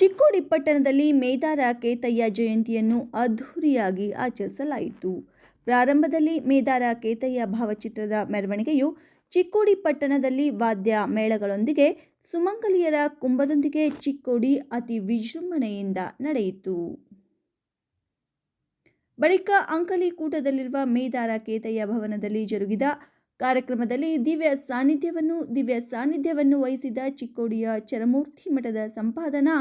ಚಿಕ್ಕೋಡಿ ಪಟ್ಟಣದಲ್ಲಿ ಮೇದಾರ ಕೇತಯ್ಯ ಜಯಂತಿಯನ್ನು ಅದ್ಧೂರಿಯಾಗಿ ಆಚರಿಸಲಾಯಿತು. ಪ್ರಾರಂಭದಲ್ಲಿ ಮೇದಾರ ಕೇತಯ್ಯ ಭಾವಚಿತ್ರದ ಮೆರವಣಿಗೆಯು ಚಿಕ್ಕೋಡಿ ಪಟ್ಟಣದಲ್ಲಿ ವಾದ್ಯ ಮೇಳಗಳೊಂದಿಗೆ ಸುಮಂಗಲಿಯರ ಕುಂಭದೊಂದಿಗೆ ಚಿಕ್ಕೋಡಿ ಅತಿ ವಿಜೃಂಭಣೆಯಿಂದ ನಡೆಯಿತು. ಬಳಿಕ ಅಂಕಲಿ ಕೂಟದಲ್ಲಿರುವ ಮೇದಾರ ಕೇತಯ್ಯ ಭವನದಲ್ಲಿ ಜರುಗಿದ ಕಾರ್ಯಕ್ರಮದಲ್ಲಿ ದಿವ್ಯ ಸಾನ್ನಿಧ್ಯವನ್ನು ದಿವ್ಯ ಸಾನ್ನಿಧ್ಯವನ್ನು ವಹಿಸಿದ ಚಿಕ್ಕೋಡಿಯ ಚರಮೂರ್ತಿ ಮಠದ ಸಂಪಾದನಾ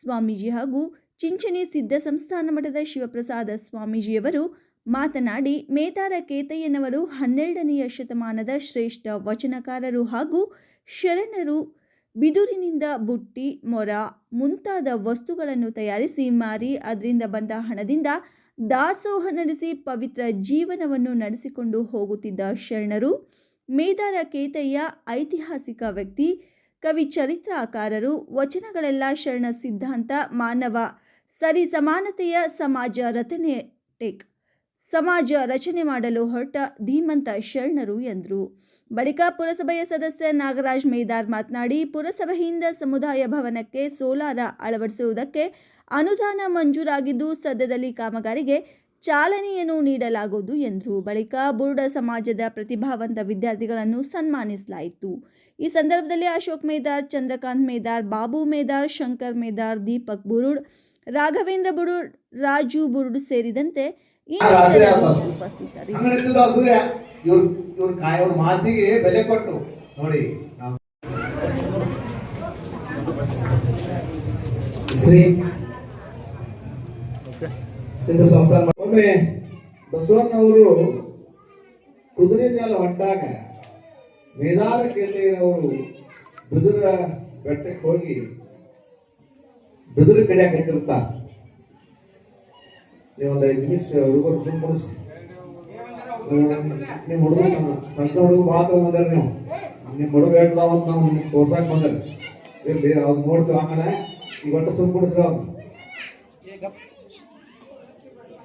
ಸ್ವಾಮೀಜಿ ಹಾಗೂ ಚಿಂಚಣಿ ಸಿದ್ಧ ಸಂಸ್ಥಾನ ಮಠದ ಶಿವಪ್ರಸಾದ ಸ್ವಾಮೀಜಿಯವರು ಮಾತನಾಡಿ, ಮೇತಾರ ಕೇತಯ್ಯನವರು ಹನ್ನೆರಡನೆಯ ಶತಮಾನದ ಶ್ರೇಷ್ಠ ವಚನಕಾರರು ಹಾಗೂ ಶರಣರು. ಬಿದುರಿನಿಂದ ಬುಟ್ಟಿ, ಮೊರ ಮುಂತಾದ ವಸ್ತುಗಳನ್ನು ತಯಾರಿಸಿ ಮಾರಿ, ಅದರಿಂದ ಬಂದ ಹಣದಿಂದ ದಾಸೋಹ ನಡೆಸಿ ಪವಿತ್ರ ಜೀವನವನ್ನು ನಡೆಸಿಕೊಂಡು ಹೋಗುತ್ತಿದ್ದ ಶರಣರು. ಮೇದಾರ ಕೇತಯ್ಯ ಐತಿಹಾಸಿಕ ವ್ಯಕ್ತಿ ಕವಿ ಚರಿತ್ರಾಕಾರರು, ವಚನಗಳೆಲ್ಲ ಶರಣ ಸಿದ್ಧಾಂತ, ಮಾನವ, ಸರಿ ಸಮಾನತೆಯ ಸಮಾಜ ರಚನೆ ಟೇಕ್. ಸಮಾಜ ರಚನೆ ಮಾಡಲು ಹೊರಟ ಧೀಮಂತ ಶರಣರು ಎಂದರು. ಬಳಿಕ ಪುರಸಭೆಯ ಸದಸ್ಯ ನಾಗರಾಜ್ ಮೇದಾರ್ ಮಾತನಾಡಿ ಪುರಸಭೆಯಿಂದ ಸಮುದಾಯ ಭವನಕ್ಕೆ ಸೋಲಾರ ಅಳವಡಿಸುವುದಕ್ಕೆ ಅನುದಾನ ಮಂಜೂರಾಗಿದ್ದು ಸದ್ಯದಲ್ಲಿ ಕಾಮಗಾರಿಗೆ ಚಾಲನೆಯನ್ನು ನೀಡಲಾಗುವುದು ಎಂದರು. ಬಳಿಕ ಬುರುಡ ಸಮಾಜದ ಪ್ರತಿಭಾವಂತ ವಿದ್ಯಾರ್ಥಿಗಳನ್ನು ಸನ್ಮಾನಿಸಲಾಯಿತು. ಈ ಸಂದರ್ಭದಲ್ಲಿ ಅಶೋಕ್ ಮೇದಾರ್ ಚಂದ್ರಕಾಂತ್ ಮೇದಾರ್ ಬಾಬು ಮೇದಾರ್ ಶಂಕರ್ ಮೇದಾರ್ ದೀಪಕ್ ಬುರುಡ್ ರಾಘವೇಂದ್ರ ಬುರುಡ್ ರಾಜು ಬುರುಡ್ ಸೇರಿದಂತೆ ಉಪಸ್ಥಿತರಿದ್ದರು. ನೋಡಿ ಶ್ರೀ ಸಿಂಧು ಸಂಸ್ಥಾನ ಒಮ್ಮೆ ಬಸವಣ್ಣವರು ಕುದುರೆ ಮೇಲೆ ಮೇದಾರ ಕೇಂದ್ರವರು ಬಿದುರ ಬೆಟ್ಟಕ್ಕೆ ಹೋಗಿ ಬಿದುರು ಕಡೆ ಹತ್ತಿರ್ತಾರ ನೀವು ಒಂದು ಐದು ನಿಮಿಷ ಹುಡುಗರು ಸುಮ್ ಕೊಡಿಸಿ ನಿಮ್ಮ ಹುಡುಗರು ಸಣ್ಣ ಹುಡುಗ ಮಾತ್ರ ಬಂದ್ರೆ ನೀವು. ನಿಮ್ಮ ಹುಡುಗ ಹೇಳ್ದಾವ ಅಂತ ನಾವು ತೋರ್ಸಾಕ್ ಬಂದ್ರೆ. ಇರ್ಲಿ, ಅವ್ನು ನೋಡ್ತೀವಿ ಆಮೇಲೆ ಈ ಒಟ್ಟು ಸುಮ್ ಕೊಡಿಸ್ರಿ ಅವ್ರು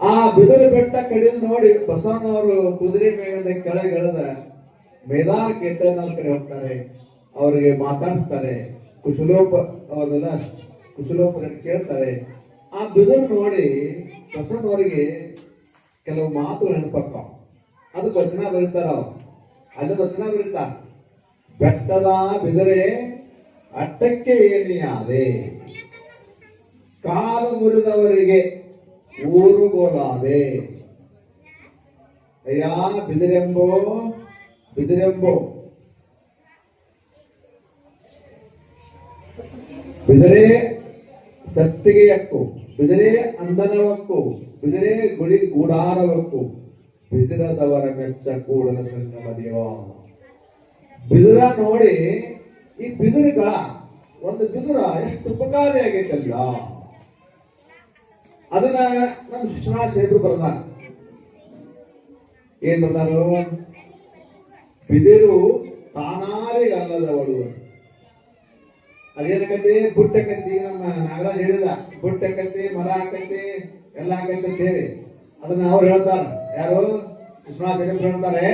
ಆ ಬಿದಿರು ಬೆಟ್ಟ ಕಡಿದು ನೋಡಿ ಬಸವನವರು ಕುದುರೆ ಮೇಲಿಂದ ಕೆಳಗೆ ಮೇದಾರ್ ಕೇತನ ಕಡೆ ಹೋಗ್ತಾರೆ. ಅವರಿಗೆ ಮಾತಾಡಿಸ್ತಾರೆ. ಕುಶಲೋಪ ಅವರೆಲ್ಲ ಕುಶಲೋಪರನ್ನು ಕೇಳ್ತಾರೆ. ಆ ಬಿದಿರು ನೋಡಿ ಬಸವನವರಿಗೆ ಕೆಲವು ಮಾತುಗಳು ನೆನಪಪ್ಪ ಅದಕ್ಕೆ ವಚನ ಬರೀತಾರ ಅವ್ರು. ಅಲ್ಲಿ ವಚನ ಬರೀತಾ, ಬೆಟ್ಟದ ಬಿದರೆ, ಅಟ್ಟಕ್ಕೆ ಏಣಿಯಾದೆ. ಕಾಲು ಮುರಿದವರಿಗೆ ಊರುಗೋಲಾದೆ ಅಯ್ಯ, ಬಿದಿರೆಂಬೋ ಬಿದಿರೆಂಬೋ. ಬಿದರೆ ಸತ್ತಿಗೆಯಕ್ಕೂ ಬಿದರೆ ಅಂದನವಕ್ಕು, ಬಿದರೆ ಗುಡಿ ಗೂಡಾರವಕ್ಕೂ, ಬಿದಿರದವರ ಮೆಚ್ಚ ಕೂಡದ ಸಂಗಮ ದೇವ ಬಿದುರ ನೋಡಿ, ಈ ಬಿದಿರುಗಳ, ಒಂದು ಬಿದುರ ಎಷ್ಟು ಉಪಕಾರಿಯಾಗೈತಲ್ಲ ಅದನ್ನ ನಮ್ಮ ಶಿಕ್ಷಣ ಸೇತು ಬರ್ದ ಏನ್ ಬರ್ದಾರು ಬಿದಿರು ತಾನಾರಿಗೆ ಅಲ್ಲದವಳು. ಅದೇನಕತಿ ಬುಟ್ಟಕತಿ ನಮ್ಮ ನಾಗರಾಜ್ ಹೇಳಿದ. ಬುಟ್ಟಕತಿ ಮರ ಹಾಕತಿ ಎಲ್ಲ ಹಾಕತಿ ಅಂತ ಹೇಳಿ. ಅದನ್ನ ಅವ್ರು ಹೇಳ್ತಾರ. ಯಾರು? ವಿಶ್ವನಾಥ ಶೇಖರ್ ಹೇಳ್ತಾರೆ.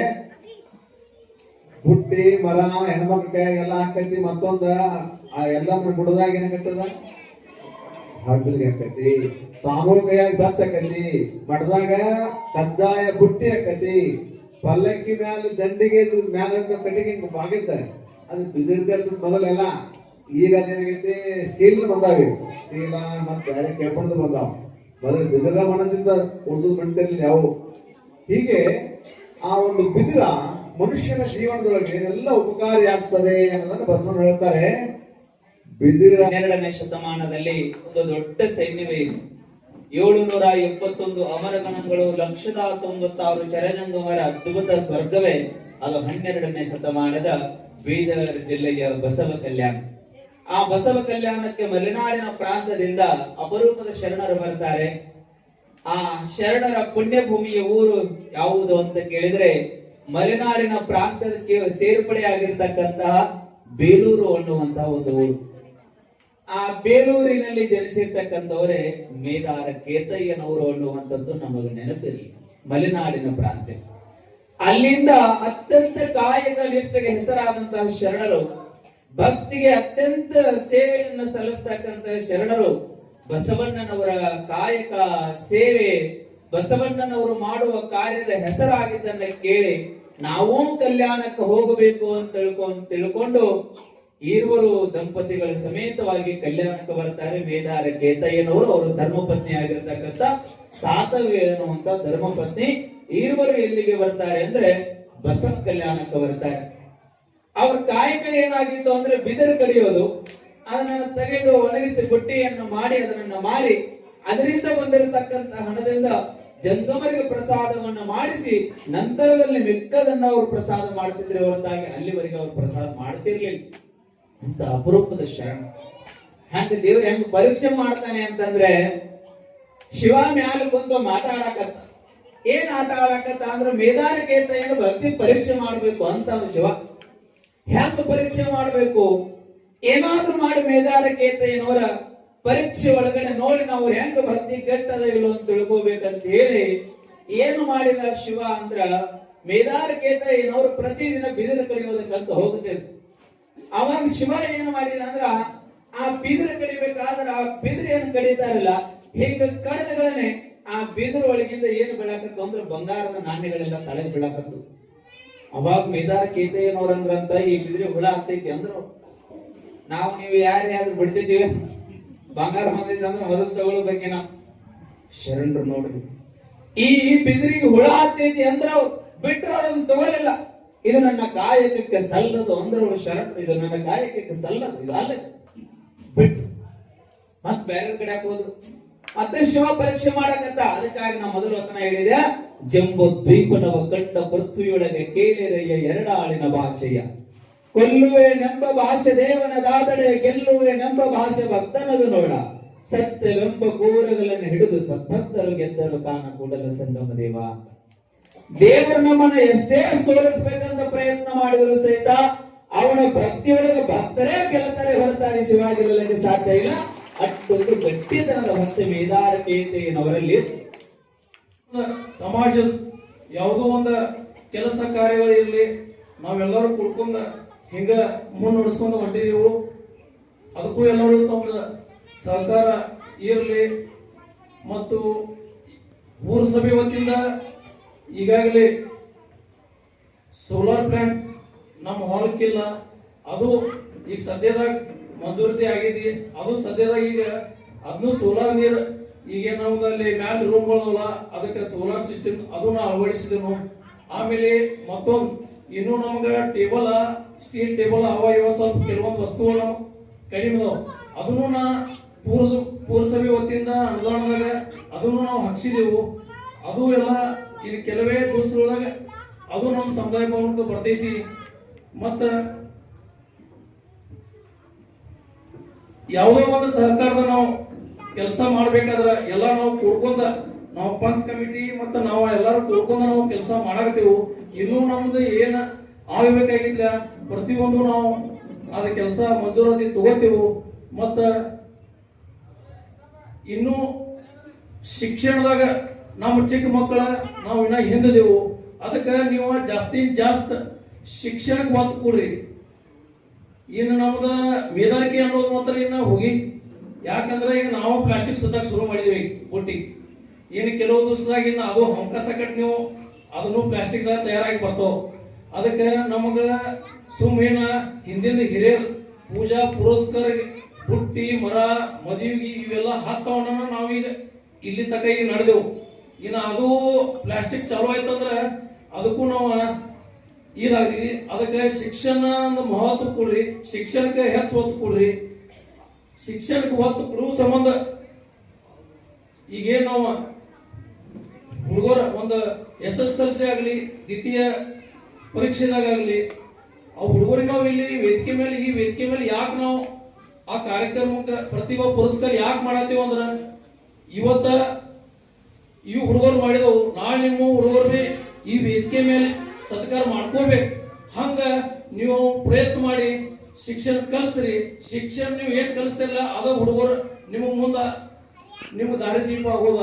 ಬುಟ್ಟಿ, ಮರ, ಹೆಣ್ಮಕ್ಳ ಎಲ್ಲ ಹಾಕತಿ ಮತ್ತೊಂದ, ಆ ಎಲ್ಲ ಗುಡದಾಗ ಏನಾಗತ್ತದ ಹಡ್ಬಿಲ್ಗೆ ಹಾಕತಿ ಸಾಮೂಹಿಕವಾಗಿ ಭತ್ತ ಕತಿ ಆಕತಿ ಮಠದಾಗ ಕಜ್ಜಾಯ ಬುಟ್ಟಿ ಆಕತಿ ಪಲ್ಲಕ್ಕಿ ಮ್ಯಾಲ ದಂಡಿಗೆ ಮ್ಯಾಲ ಕಟ್ಟಿಗೆ ಬಾಗಿದ್ದ ಅದು ಬಿದಿರ್ದ ಮೊದಲೆಲ್ಲ. ಈಗ ಅದೇನಾಗೈತಿ ಸ್ಟೀಲ್ ಬಂದಾವೆ. ಸ್ಟೀಲ ಮತ್ತೆ ಬೇರೆ ಕೆಬ್ಬಣದ ಬಂದಾವ. ಮೊದಲು ಬಿದಿರ ಮಣದಿಂದ ಉಳಿದು ಮಣ್ಣಲ್ಲಿ ಯಾವ ಹೀಗೆ ಆ ಒಂದು ಬಿದಿರ ಮನುಷ್ಯನ ಜೀವನದೊಳಗೆ ಎಲ್ಲ ಉಪಕಾರಿ ಆಗ್ತದೆ ಅನ್ನೋದನ್ನ ಬಸವಣ್ಣ ಹೇಳ್ತಾರೆ. ಹನ್ನೆರಡನೇ ಶತಮಾನದಲ್ಲಿ ಒಂದು ದೊಡ್ಡ ಸೈನ್ಯವೇ ಇದೆ. ಏಳು ನೂರ ಎಪ್ಪತ್ತೊಂದು ಅಮರಗಣಗಳು, ಲಕ್ಷದ ತೊಂಬತ್ತಾರು ಚರಜಂಗಮರ ಅದ್ಭುತ ಸ್ವರ್ಗವೇ. ಅದು ಹನ್ನೆರಡನೇ ಶತಮಾನದ ಬೀದರ್ ಜಿಲ್ಲೆಯ ಬಸವ ಕಲ್ಯಾಣ. ಆ ಬಸವ ಕಲ್ಯಾಣಕ್ಕೆ ಮಲೆನಾಡಿನ ಪ್ರಾಂತದಿಂದ ಅಪರೂಪದ ಶರಣರು ಬರ್ತಾರೆ. ಆ ಶರಣರ ಪುಣ್ಯಭೂಮಿಯ ಊರು ಯಾವುದು ಅಂತ ಕೇಳಿದ್ರೆ ಮಲೆನಾಡಿನ ಪ್ರಾಂತಕ್ಕೆ ಸೇರ್ಪಡೆಯಾಗಿರ್ತಕ್ಕಂತಹ ಬೇಲೂರು ಅನ್ನುವಂತಹ ಒಂದು ಊರು. ಆ ಬೇಲೂರಿನಲ್ಲಿ ಜನಿಸಿರ್ತಕ್ಕಂಥವರೇ ಮೇದಾರ ಕೇತಯ್ಯನವರು ಅನ್ನುವಂಥದ್ದು ನಮಗೆ ನೆನಪಿರಲಿ, ಮಲೆನಾಡಿನ ಪ್ರಾಂತ್ಯ. ಅಲ್ಲಿಂದ ಅತ್ಯಂತ ಕಾಯಕ ನಿಷ್ಠೆಗೆ ಹೆಸರಾದಂತಹ ಶರಣರು, ಭಕ್ತಿಗೆ ಅತ್ಯಂತ ಸೇವೆಯನ್ನು ಸಲ್ಲಿಸ್ತಕ್ಕಂತ ಶರಣರು ಬಸವಣ್ಣನವರ ಕಾಯಕ ಸೇವೆ, ಬಸವಣ್ಣನವರು ಮಾಡುವ ಕಾರ್ಯದ ಹೆಸರಾಗಿದ್ದನ್ನ ಕೇಳಿ ನಾವೂ ಕಲ್ಯಾಣಕ್ಕೆ ಹೋಗಬೇಕು ಅಂತ ತಿಳ್ಕೊಂಡ್, ತಿಳ್ಕೊಂಡು ಈರ್ವರು ದಂಪತಿಗಳ ಸಮೇತವಾಗಿ ಕಲ್ಯಾಣಕ್ಕೆ ಬರ್ತಾರೆ. ವೇದಾರ ಕೇತಯ್ಯನವರು ಅವರು ಧರ್ಮಪತ್ನಿ ಆಗಿರ್ತಕ್ಕಂಥ ಸಾತವ್ಯ ಅನ್ನುವಂತ ಧರ್ಮಪತ್ನಿ ಈರ್ವರು ಎಲ್ಲಿಗೆ ಬರ್ತಾರೆ ಅಂದ್ರೆ ಬಸವ ಕಲ್ಯಾಣಕ್ಕೆ ಬರ್ತಾರೆ. ಅವ್ರ ಕಾಯಕ ಏನಾಗಿತ್ತು ಅಂದ್ರೆ ಬಿದಿರು ಕಡಿಯೋದು. ಅದನ್ನ ತೆಗೆದು ಒಣಗಿಸಿ ಬುಟ್ಟಿಯನ್ನು ಮಾಡಿ ಅದನ್ನ ಮಾರಿ ಅದರಿಂದ ಬಂದಿರತಕ್ಕಂತ ಹಣದಿಂದ ಜಂಗಮರಿಗೆ ಪ್ರಸಾದವನ್ನ ಮಾಡಿಸಿ ನಂತರದಲ್ಲಿ ಮಿಕ್ಕದನ್ನ ಅವರು ಪ್ರಸಾದ ಮಾಡ್ತಿದ್ರೆ ಹೊರತಾಗಿ ಅಲ್ಲಿವರೆಗೆ ಅವರು ಪ್ರಸಾದ ಮಾಡ್ತಿರ್ಲಿಲ್ಲ. ಅಂತ ಅಪರೂಪದ ಶರಣ ಹಂಗ ದೇವ್ರ ಹೆಂಗ್ ಪರೀಕ್ಷೆ ಮಾಡ್ತಾನೆ ಅಂತಂದ್ರೆ, ಶಿವ ಮ್ಯಾಲ ಬಂದು ಮಾತಾಡಕತ್ತ. ಏನ್ ಆಟ ಆಡಕತ್ತ ಅಂದ್ರೆ ಮೇದಾರಿಕೇತೆಯನ್ನು ಭಕ್ತಿ ಪರೀಕ್ಷೆ ಮಾಡ್ಬೇಕು ಅಂತ ಶಿವ. ಯಾಕೆ ಪರೀಕ್ಷೆ ಮಾಡ್ಬೇಕು? ಏನಾದ್ರೂ ಮಾಡಿ ಮೇದಾರಕೇತೆಯನವರ ಪರೀಕ್ಷೆ ಒಳಗಡೆ ನೋಡಿ ನಾವು ಹೆಂಗ ಭಕ್ತಿ ಕೆಟ್ಟದ ಇಲ್ಲೋ ಅಂತ ತಿಳ್ಕೋಬೇಕಂತ ಹೇಳಿ, ಏನು ಮಾಡಿದ ಶಿವ ಅಂದ್ರ ಮೇದಾರಕೇತೆಯನವರು ಪ್ರತಿದಿನ ಬಿದಿರು ಕಡಿಯೋದಕ್ಕಂತ ಹೋಗುತ್ತಿದ್ರು ಅವಾಗ ಶಿವ ಏನು ಮಾಡಿದ ಅಂದ್ರ, ಆ ಬಿದಿರು ಕಡಿಬೇಕಾದ್ರ ಆ ಬಿದಿರು ಏನು ಇರಲಿಲ್ಲ ಹಿಂಗ ಕಡಿದಗಳನ್ನೇ ಆ ಬಿದಿರು ಒಳಗಿಂದ ಏನು ಬೆಳಕತ್ತು ಅಂದ್ರೆ ಬಂಗಾರದ ನಾಣ್ಯಗಳೆಲ್ಲ ತಳಗ್ ಬೆಳಕತ್ತು. ಅವಾಗ ಮೇದಾರ ಕೇತಯ್ಯನವ್ರಂದ್ರಂತ ಈ ಬಿದಿರ ಹುಳ ಆಗ್ತೈತಿ ಅಂದ್ರು, ನಾವು ನೀವು ಯಾರು ಯಾರು ಬಿಡ್ತಿದ್ದೀವಿ. ಬಂಗಾರ ಹೊಂದಿದ್ದ ಅಂದ್ರೆ ಮೊದಲು ಬಗ್ಗೆ ನಾವು ಶರಣರು ನೋಡ್ರಿ. ಈ ಬಿದಿರಿಗೆ ಹುಳ ಆಗ್ತೈತಿ ಅಂದ್ರ, ಬಿಟ್ರ ಅವ್ರನ್ನ ತಗೊಳ್ಳಿಲ್ಲ. ಇದು ನನ್ನ ಕಾಯಕಕ್ಕೆ ಸಲ್ಲದು ಅಂದ್ರೆ ಶರಣರು ಇದು ನನ್ನ ಕಾಯಕಕ್ಕೆ ಸಲ್ಲದು, ಇದು ಅಲ್ಲೇ ಬಿಟ್ರು ಮತ್ ಬೇರೆ ಕಡೆ ಹೋದ್ರು? ಮತ್ತೆ ಶಿವ ಪರೀಕ್ಷೆ ಮಾಡಕಂತ ಅದಕ್ಕಾಗಿ ನಾ ಮೊದಲು ವಚನ ಹೇಳಿದೆ, ಜಂಬು ದ್ವೀಪನವ ಕಂಡ ಪೃಥ್ವಿಯೊಳಗೆ ಕೇಳಿರೆಯ ಎರಡಾಳಿನ ಭಾಷೆಯ. ಕೊಲ್ಲುವೆ ನೆಂಬ ಭಾಷೆ ಗೆಲ್ಲುವೆ ನೆಂಬ ಭಾಷೆ ಭಕ್ತನದು ನೋಡ ಸತ್ಯವೆಂಬ ಕೂರಗಳನ್ನು ಹಿಡಿದು ಸದ್ಭಕ್ತರು ಗೆದ್ದರು ಕಾಣ ಕೂಡಲ ಸಂಗಮ ದೇವ. ದೇವರು ನಮ್ಮನ್ನ ಎಷ್ಟೇ ಸೋಲಿಸ್ಬೇಕಂತ ಪ್ರಯತ್ನ ಮಾಡಿದ್ರು ಸಹಿತ ಅವನ ಭಕ್ತಿಯೊಳಗೆ ಭಕ್ತರೇ ಗೆಲ್ತಾರೆ ಬರ್ತಾನೆ ಶಿವಾಗಿರಲಿಕ್ಕೆ ಸಾಧ್ಯ ಇಲ್ಲ. ಅಷ್ಟೊಂದು ಗಟ್ಟಿತನದ ಹೊತ್ತೆ ಮೇದಾರಕೇತೆಯನವರಲ್ಲಿ ಸಮಾಜ ಯಾವುದೋ ಒಂದು ಕೆಲಸ ಕಾರ್ಯಗಳಿರಲಿ ನಾವೆಲ್ಲರೂ ಕುಡ್ಕೊಂಡ ಹಿಂಗ ಮುನ್ನಡೆಸ್ಕೊಂಡು ಹೊಂಟಿದೀವು. ಅದಕ್ಕೂ ಎಲ್ಲರೂ ತಮ್ಮ ಸಹಕಾರ ಇರಲಿ. ಮತ್ತು ಪುರಸಭೆ ವತಿಯಿಂದ ಈಗಾಗಲೇ ಸೋಲಾರ್ ಪ್ಲಾಂಟ್ ನಮ್ಮ ಹಾಲ್ಕಿಲ್ಲ ಅದು ಈಗ ಸದ್ಯದಾಗ ಮಂಜೂರತಿ ಆಗಿದೆ ಅದು ಸದ್ಯದಾಗ ಈಗ ಅದನ್ನು ಸೋಲಾರ್ ನೀರ್ ಈಗ ನಮ್ದಲ್ಲಿ ಮ್ಯಾಲ ರೂಮ್ಗಳಲ್ಲ ಅದಕ್ಕೆ ಸೋಲಾರ್ ಸಿಸ್ಟಮ್ ಅದನ್ನ ಅಳವಡಿಸಿದೆವು ಆಮೇಲೆ ಮತ್ತೊಂದು ಇನ್ನು ನಮ್ಗೆ ಟೇಬಲ್ ಸ್ಟೀಲ್ ಟೇಬಲ್ ಅವ ಇವ ಸ್ವಲ್ಪ ಕೆಲವೊಂದು ವಸ್ತುಗಳು ಕಡಿಮೆ ಅದನ್ನು ನಾ ಪೂರ್ಸ ಪುರಸಭೆ ವತಿಯಿಂದ ಅನುದಾನದಾಗ ಅದನ್ನು ನಾವು ಹಾಕ್ಸಿದೆವು. ಅದು ಎಲ್ಲ ಇಲ್ಲಿ ಕೆಲವೇ ದಿವಸದೊಳಗ ಅದು ನಮ್ಮ ಸಮುದಾಯ ಭವನಕ್ಕೆ ಬರ್ತೈತಿ. ಮತ್ತ ಯಾವುದೋ ಒಂದು ಸಹಕಾರದ ನಾವು ಕೆಲಸ ಮಾಡ್ಬೇಕಾದ್ರ ಎಲ್ಲ ನಾವು ಕೂಡ್ಕೊಂಡ ನಾವು ಪಂಚ್ ಕಮಿಟಿ ಮತ್ತ ನಾವು ಎಲ್ಲಾರು ಕೂಡ್ಕೊಂಡ ನಾವು ಕೆಲಸ ಮಾಡಾಕತ್ತೇವು. ಇನ್ನೂ ನಮ್ದು ಏನ ಆಗ್ಬೇಕಾಗಿಲ್ಲ ಪ್ರತಿಯೊಂದು ನಾವು ಅದ ಕೆಲಸ ಮಂಜೂರಾತಿ ತಗೋತೇವು. ಮತ್ತ ಇನ್ನು ಶಿಕ್ಷಣದಾಗ ನಮ್ಮ ಚಿಕ್ಕ ಮಕ್ಕಳ ನಾವು ಇನ್ನ ಹಿಂದದೆವು ಅದಕ್ಕೆ ನೀವು ಜಾಸ್ತಿ ಜಾಸ್ತಿ ಶಿಕ್ಷಣಕ್ಕೆ ಒತ್ತು ಕೊಡ್ರಿ. ಇನ್ನು ನಮ್ದ ವೇದಾರಿಕೆ ಅನ್ನೋದು ಮಾತ್ರ ಇನ್ನು ಹೋಗಿ. ಯಾಕಂದ್ರೆ ಈಗ ನಾವು ಪ್ಲಾಸ್ಟಿಕ್ ಸುತ್ತಾಕ ಶುರು ಮಾಡಿದ್ವಿ ಬುಟ್ಟಿ ಇನ್ನು ಕೆಲವು ದಿವಸದಾಗ ಇನ್ನು ಅದು ಹೊಂಕ ಸಕಟ್ ನೀವು ಅದನ್ನು ಪ್ಲಾಸ್ಟಿಕ್ ದಾಗ ತಯಾರಾಗಿ ಬರ್ತಾವ. ಅದಕ್ಕೆ ನಮಗೆ ಸುಮ್ಮೇನ ಹಿಂದಿನ ಹಿರಿಯರು ಪೂಜಾ ಪುರಸ್ಕಾರ ಬುಟ್ಟಿ, ಮರ, ಮದುವೆಗೆ ಇವೆಲ್ಲ ಹಾಕ್ತಾವನ್ನ ನಾವೀಗ ಇಲ್ಲಿ ತಕ ಈಗ ನಡೆದೆವು. ಇನ್ನು ಅದು ಪ್ಲಾಸ್ಟಿಕ್ ಚಲೋ ಆಯ್ತಂದ್ರೆ ಅದಕ್ಕೂ ನಾವು ಇದಾಗಿ ಅದಕ್ಕೆ ಶಿಕ್ಷಣ ಮಹತ್ವ ಕೊಡ್ರಿ. ಶಿಕ್ಷಣಕ್ಕೆ ಹೆಚ್ಚು ಒತ್ತು ಕೊಡ್ರಿ. ಶಿಕ್ಷಣಕ್ಕೆ ಒತ್ತು ಕೊಡುವ ಸಂಬಂಧ ಈಗೇನು ನಾವು ಹುಡುಗರ ಒಂದು ಎಸ್ ಎಸ್ ಎಲ್ ಸಿ ಆಗಲಿ ದ್ವಿತೀಯ ಪರೀಕ್ಷೆದಾಗಲಿ ಆ ಹುಡುಗರಿಗೆ ನಾವು ಇಲ್ಲಿ ವೇದಿಕೆ ಮೇಲೆ, ಈ ವೇದಿಕೆ ಮೇಲೆ ಯಾಕೆ ನಾವು ಆ ಕಾರ್ಯಕ್ರಮಕ್ಕೆ ಪ್ರತಿಭಾ ಪುರಸ್ಕಾರ ಯಾಕೆ ಮಾಡತ್ತೀವಿ ಇವತ್ತು ಇವತ್ತ ಇವು ಹುಡುಗರು ಮಾಡಿದವು ನಾಳೆ ನಿಮ್ಮ ಹುಡುಗರು ಬಿ ಈ ವೇದಿಕೆ ಮೇಲೆ ಸತ್ಕಾರ ಮಾಡ್ಕೋಬೇಕು. ಹಂಗ ನೀವು ಪ್ರಯತ್ನ ಮಾಡಿ ಶಿಕ್ಷಣ ಕಲಿಸ್ರಿ. ಶಿಕ್ಷಣ ನೀವು ಏನ್ ಕಲಿಸ್ತಿಲ್ಲ ಅದ ಹುಡುಗರು ನಿಮ್ಮ ಮುಂದ, ನಿಮ್ಮ ದಾರಿದೀಪ ಆಗೋದ.